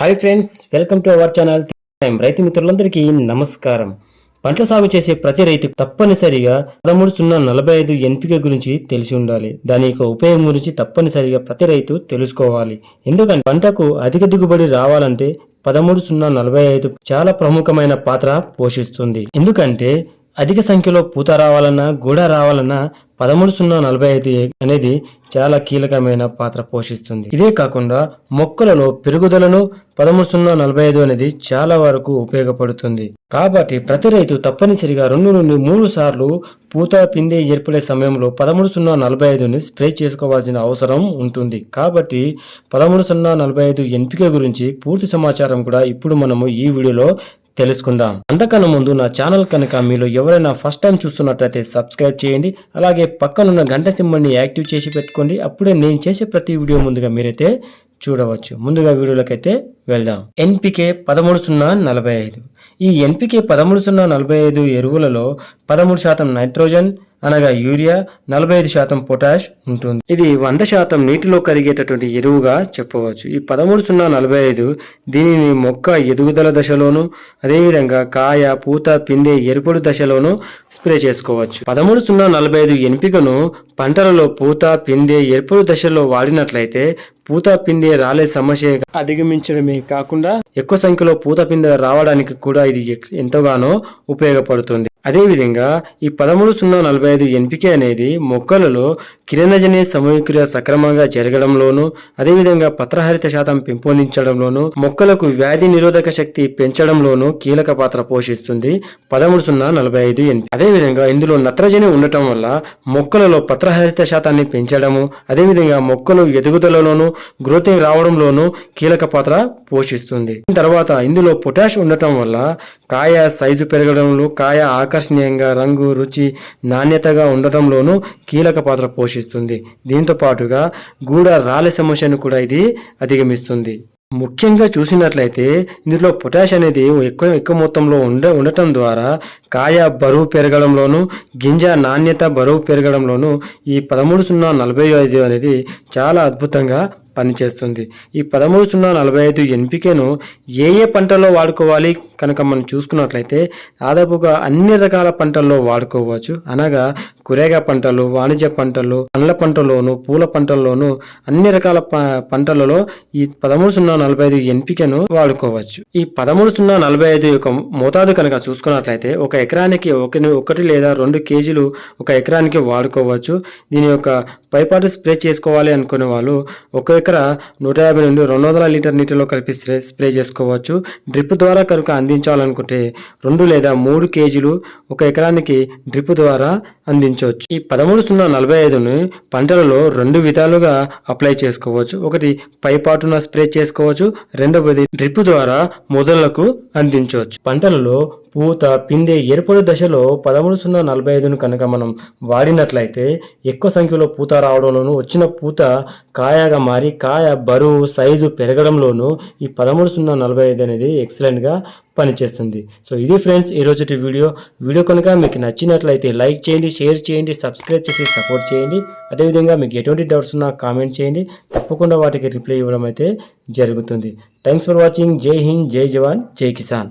Hi friends welcome to our channel రైతు మిత్రులందరికీ నమస్కారం. పంటల సాగు చేసే ప్రతి రైతు తప్పనిసరిగా పదమూడు సున్నా నలభై ఐదు ఎన్పిక గురించి తెలిసి ఉండాలి. దాని యొక్క ఉపయోగం గురించి తప్పనిసరిగా ప్రతి రైతు తెలుసుకోవాలి. ఎందుకంటే పంటకు అధిక దిగుబడి రావాలంటే పదమూడు సున్నా నలభై ఐదు చాలా ప్రముఖమైన పాత్ర పోషిస్తుంది. ఎందుకంటే అధిక సంఖ్యలో పూత రావాలన్నా గూడ రావాలన్నా పదమూడు సున్నా నలభై ఐదు అనేది చాలా కీలకమైన పాత్ర పోషిస్తుంది. ఇదే కాకుండా మొక్కలలో పెరుగుదలను పదమూడు సున్నా నలభై ఐదు అనేది చాలా వరకు ఉపయోగపడుతుంది. కాబట్టి ప్రతి రైతు తప్పనిసరిగా రెండు నుండి మూడు సార్లు పూత పిందె ఏర్పడే సమయంలో పదమూడు సున్నా నలభై ఐదుని స్ప్రే చేసుకోవాల్సిన అవసరం ఉంటుంది. కాబట్టి పదమూడు సున్నా నలభై ఐదు ఎంపిక గురించి పూర్తి సమాచారం కూడా ఇప్పుడు మనము ఈ వీడియోలో తెలుసుకుందాం. అంతకన్నా ముందు నా ఛానల్ కనుక మీలో ఎవరైనా ఫస్ట్ టైం చూస్తున్నట్లయితే సబ్స్క్రైబ్ చేయండి అలాగే పక్కనున్న గంట సింబల్ని యాక్టివ్ చేసి పెట్టుకోండి. అప్పుడే నేను చేసే ప్రతి వీడియో ముందుగా మీరైతే చూడవచ్చు. ముందుగా వీడియోలకైతే వెళ్దాం. ఎన్పికే పదమూడు సున్నా నలభై ఐదు. ఈ ఎన్పికే పదమూడు సున్నా నలభై ఐదు ఎరువులలో పదమూడు శాతం నైట్రోజన్ అనగా యూరియా నలభై ఐదు శాతం పొటాష్ ఉంటుంది. ఇది వంద శాతం నీటిలో కరిగేటటువంటి ఎరువుగా చెప్పవచ్చు. ఈ పదమూడు సున్నా నలభై ఐదు దీనిని మొక్క ఎదుగుదల దశలోను అదేవిధంగా కాయ పూత పిందె ఎరుపుడు దశలోను స్ప్రే చేసుకోవచ్చు. పదమూడు సున్నా నలభై ఐదు ఎంపికను పంటలలో పూత పిందె ఎరుపుడు దశలో వాడినట్లయితే పూత పిందె రాలే సమస్య అధిగమించడమే కాకుండా ఎక్కువ సంఖ్యలో పూత పిందె రావడానికి కూడా ఇది ఎంతగానో ఉపయోగపడుతుంది. అదేవిధంగా ఈ పదమూడు సున్నా నలభై ఐదు ఎన్పికే అనేది మొక్కలలో కిరణజనే సమయక్రియ సక్రమంగా జరగడంలోను అదేవిధంగా పత్రహరిత శాతం పెంపొందించడంలోను మొక్కలకు వ్యాధి నిరోధక శక్తి పెంచడంలోను కీలక పాత్ర పోషిస్తుంది పదమూడు సున్నా నలభై ఐదు ఎన్పి. అదేవిధంగా ఇందులో నత్రజని ఉండటం వల్ల మొక్కలలో పత్రహరిత శాతాన్ని పెంచడము అదేవిధంగా మొక్కలు ఎదుగుదలలోను గ్రోతింగ్ రావడంలోను కీలక పాత్ర పోషిస్తుంది. తర్వాత ఇందులో పొటాష్ ఉండటం వల్ల కాయ సైజు పెరగడంలో కాయ ఆకర్షణీయంగా రంగు రుచి నాణ్యతగా ఉండటంలోనూ కీలక పాత్ర పోషిస్తుంది. దీంతో పాటుగా గూడ రాళ్ళ సమస్యను కూడా ఇది అధిగమిస్తుంది. ముఖ్యంగా చూసినట్లయితే ఇందులో పొటాష్ అనేది ఎక్కువ ఎక్కువ మొత్తంలో ఉండ ఉండటం ద్వారా కాయ బరువు పెరగడంలోను గింజ నాణ్యత బరువు పెరగడంలోను ఈ పదమూడు సున్నా నలభై ఐదు అనేది చాలా అద్భుతంగా పనిచేస్తుంది. ఈ పదమూడు సున్నా నలభై ఐదు ఎన్పికను ఏ ఏ పంటల్లో వాడుకోవాలి? కనుక మనం చూసుకున్నట్లయితే దాదాపుగా అన్ని రకాల పంటల్లో వాడుకోవచ్చు. అనగా కూరగాయ పంటలు వాణిజ్య పంటలు పండ్ల పంటల్లోను పూల పంటల్లోను అన్ని రకాల ప- పంటలలో ఈ పదమూడు సున్నా నలభై ఐదు ఎన్పికను వాడుకోవచ్చు. ఈ పదమూడు సున్నా నలభై ఐదు యొక్క మోతాదు కనుక చూసుకున్నట్లయితే ఒక ఎకరానికి ఒక ఒకటి లేదా రెండు కేజీలు ఒక ఎకరానికి వాడుకోవచ్చు. దీని యొక్క పైపాటు స్ప్రే చేసుకోవాలి అనుకునే వాళ్ళు ఒక ఇక్కడ నూట యాభై నుండి రెండు వందల లీటర్ నీటిలో కలిపి స్ప్రే స్ప్రే చేసుకోవచ్చు. డ్రిప్ ద్వారా కనుక అందించాలనుకుంటే రెండు లేదా మూడు కేజీలు ఒక ఎకరానికి డ్రిప్ ద్వారా అందించవచ్చు. ఈ పదమూడు సున్నా నలభై ఐదును పంటలలో రెండు విధాలుగా అప్లై చేసుకోవచ్చు. ఒకటి పైపాటున స్ప్రే చేసుకోవచ్చు. రెండవది డ్రిప్ ద్వారా మొదళ్ళకు అందించవచ్చు. పంటలలో పూత పిందె ఏర్పడే దశలో పదమూడు సున్నా నలభై ఐదును కనుక మనం వాడినట్లయితే ఎక్కువ సంఖ్యలో పూత రావడంలోనూ వచ్చిన పూత కాయగా మారి కాయ బరువు సైజు పెరగడంలోనూ ఈ పదమూడు సున్నా నలభై ఐదు అనేది ఎక్సలెంట్గా పనిచేస్తుంది. సో ఇది ఫ్రెండ్స్ ఈరోజు వీడియో. వీడియో కనుక మీకు నచ్చినట్లయితే లైక్ చేయండి షేర్ చేయండి సబ్స్క్రైబ్ చేసి సపోర్ట్ చేయండి. అదేవిధంగా మీకు ఎటువంటి డౌట్స్ ఉన్నా కామెంట్ చేయండి. తప్పకుండా వాటికి రిప్లై ఇవ్వడం అయితే జరుగుతుంది. థ్యాంక్స్ ఫర్ వాచింగ్ జై హింద్ జై జవాన్ జై కిసాన్